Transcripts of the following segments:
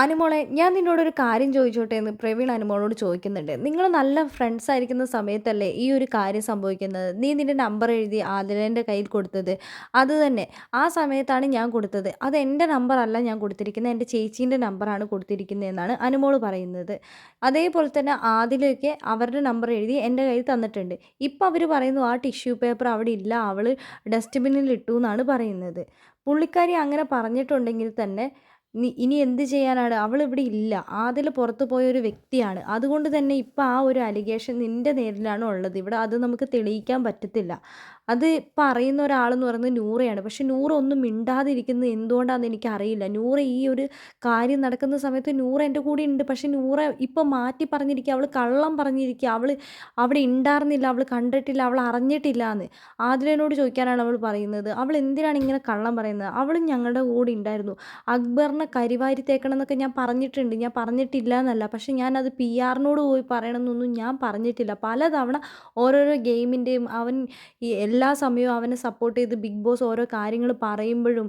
അനുമോളെ ഞാൻ നിന്നോടൊരു കാര്യം ചോദിച്ചോട്ടെ എന്ന് പ്രവീൺ അനുമോളോട് ചോദിക്കുന്നുണ്ട്. നിങ്ങൾ നല്ല ഫ്രണ്ട്സ് ആയിരിക്കുന്ന സമയത്തല്ലേ ഈ ഒരു കാര്യം സംഭവിക്കുന്നത്? നീ നിന്റെ നമ്പർ എഴുതി ആദിലേന്റെ കയ്യിൽ കൊടുത്തത്. അത് തന്നെ. ആ സമയത്താണ് ഞാൻ കൊടുത്തത്. അത് എന്റെ നമ്പറല്ല ഞാൻ കൊടുത്തിരിക്കുന്നത്. എന്റെ ചേച്ചീന്റെ നമ്പറാണ് കൊടുത്തിരിക്കുന്നത് എന്നാണ് അനുമോൾ പറയുന്നത്. അതേപോലെ തന്നെ ആദിലൊക്കെ അവരുടെ നമ്പർ എഴുതി എന്റെ കയ്യിൽ തന്നിട്ടുണ്ട്. ഇപ്പം അവർ പറയുന്നു ആ ടിഷ്യൂ പേപ്പർ അവിടെ ഇല്ല. അവൾ ഡസ്റ്റ്ബിന്നിൽ ഇട്ടു എന്നാണ് പറയുന്നത്. പുള്ളിക്കാരി അങ്ങനെ പറഞ്ഞിട്ടുണ്ടെങ്കിൽ തന്നെ നി ഇനി എന്ത് ചെയ്യാനാണ്? അവൾ ഇവിടെ ഇല്ല. ആദിൽ പുറത്ത് പോയൊരു വ്യക്തിയാണ്. അതുകൊണ്ട് തന്നെ ഇപ്പോൾ ആ ഒരു അലിഗേഷൻ നിന്റെ നേരിലാണ് ഉള്ളത്. ഇവിടെ അത് നമുക്ക് തെളിയിക്കാൻ പറ്റത്തില്ല. അത് പറയുന്ന ഒരാളെന്ന് പറയുന്നത് നൂറയാണ്. പക്ഷെ നൂറ ഒന്നും മിണ്ടാതിരിക്കുന്നത് എന്തുകൊണ്ടാണെന്ന് എനിക്കറിയില്ല. നൂറ ഈ ഒരു കാര്യം നടക്കുന്ന സമയത്ത് നൂറ എന്റെ കൂടെ ഉണ്ട്. പക്ഷെ നൂറ ഇപ്പം മാറ്റി പറഞ്ഞിരിക്കുക. അവൾ കള്ളം പറഞ്ഞിരിക്കുക. അവൾ അവിടെ ഉണ്ടായിരുന്നില്ല അവൾ കണ്ടിട്ടില്ല. അവൾ അറിഞ്ഞിട്ടില്ല എന്ന് ആതിരനോട് ചോദിക്കാനാണ് അവൾ പറയുന്നത്. അവൾ എന്തിനാണ് ഇങ്ങനെ കള്ളം പറയുന്നത്? അവൾ ഞങ്ങളുടെ കൂടെ ഉണ്ടായിരുന്നു അക്ബറിനെ കരിവാരി തേക്കണം എന്നൊക്കെ ഞാൻ പറഞ്ഞിട്ടുണ്ട്. ഞാൻ പറഞ്ഞിട്ടില്ല എന്നല്ല പക്ഷെ ഞാനത് പി ആറിനോട് പോയി പറയണമെന്നൊന്നും ഞാൻ പറഞ്ഞിട്ടില്ല. പലതവണ ഓരോരോ ഗെയിമിന്റെയും അവൻ എല്ലാ സമയവും അവനെ സപ്പോർട്ട് ചെയ്ത് ബിഗ് ബോസ് ഓരോ കാര്യങ്ങൾ പറയുമ്പോഴും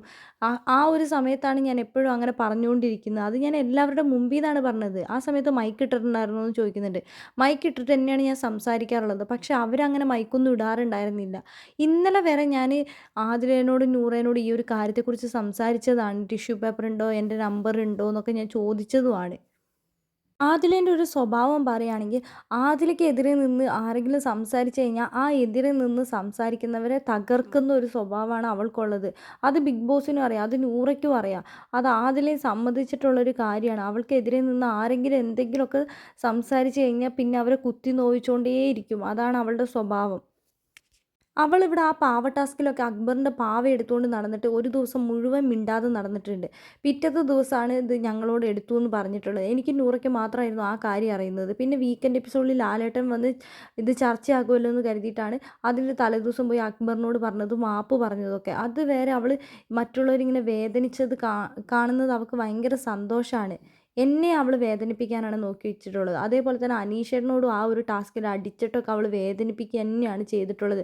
ആ ഒരു സമയത്താണ് ഞാൻ എപ്പോഴും അങ്ങനെ പറഞ്ഞുകൊണ്ടിരിക്കുന്നത്. അത് ഞാൻ എല്ലാവരുടെ മുമ്പിൽ നിന്നാണ് പറഞ്ഞത്. ആ സമയത്ത് മൈക്ക് ഇട്ടിട്ടുണ്ടായിരുന്നു എന്ന് ചോദിക്കുന്നുണ്ട്. മൈക്ക് ഇട്ടിട്ട് തന്നെയാണ് ഞാൻ സംസാരിക്കാറുള്ളത്. പക്ഷെ അവരങ്ങനെ മൈക്കൊന്നും ഇടാറുണ്ടായിരുന്നില്ല. ഇന്നലെ വരെ ഞാൻ ആതിരേനോടും നൂറേനോടും ഈ ഒരു കാര്യത്തെക്കുറിച്ച് സംസാരിച്ചതാണ്. ടിഷ്യൂ പേപ്പർ ഉണ്ടോ? എന്റെ നമ്പർ ഉണ്ടോ? എന്നൊക്കെ ഞാൻ ചോദിച്ചതുമാണ്. ആദിലേന്റെ ഒരു സ്വഭാവം പറയുകയാണെങ്കിൽ ആദിലയ്ക്കെതിരെ നിന്ന് ആരെങ്കിലും സംസാരിച്ചു കഴിഞ്ഞാൽ ആ എതിരെ നിന്ന് സംസാരിക്കുന്നവരെ തകർക്കുന്ന ഒരു സ്വഭാവമാണ് അവൾക്കുള്ളത്. അത് ബിഗ് ബോസിനും അറിയാം അത് നൂറയ്ക്കും അറിയാം. അത് ആദിലെ സമ്മതിച്ചിട്ടുള്ളൊരു കാര്യമാണ്. അവൾക്കെതിരെ നിന്ന് ആരെങ്കിലും എന്തെങ്കിലുമൊക്കെ സംസാരിച്ചു കഴിഞ്ഞാൽ പിന്നെ അവരെ കുത്തി നോവിച്ചുകൊണ്ടേയിരിക്കും അതാണ് അവളുടെ സ്വഭാവം. അവളിവിടെ ആ പാവ ടാസ്കിലൊക്കെ അക്ബറിന്റെ പാവ എടുത്തുകൊണ്ട് നടന്നിട്ട് ഒരു ദിവസം മുഴുവൻ മിണ്ടാതെ നടന്നിട്ടുണ്ട്. പിറ്റത്തെ ദിവസമാണ് ഇത് ഞങ്ങളോട് എടുത്തു എന്ന് പറഞ്ഞിട്ടുള്ളത്. എനിക്ക് നൂറയ്ക്ക് മാത്രമായിരുന്നു ആ കാര്യം അറിയുന്നത്. പിന്നെ വീക്കെൻഡ് എപ്പിസോഡിൽ ലാലേട്ടൻ വന്ന് ഇത് ചർച്ചയാക്കുമല്ലോ എന്ന് കരുതിയിട്ടാണ് അതിൽ തലേദിവസം പോയി അക്ബറിനോട് പറഞ്ഞതും മാപ്പ് പറഞ്ഞതൊക്കെ അത് വേറെ അവൾ മറ്റുള്ളവരിങ്ങനെ വേദനിച്ചത് കാണുന്നത് അവൾക്ക് ഭയങ്കര സന്തോഷമാണ് എന്നെ അവൾ വേദനിപ്പിക്കാനാണ് നോക്കി വെച്ചിട്ടുള്ളത്. അതേപോലെ തന്നെ അനീഷേട്ടനോടും ആ ഒരു ടാസ്കിൽ അടിച്ചിട്ടൊക്കെ അവൾ വേദനിപ്പിക്കുക തന്നെയാണ് ചെയ്തിട്ടുള്ളത്.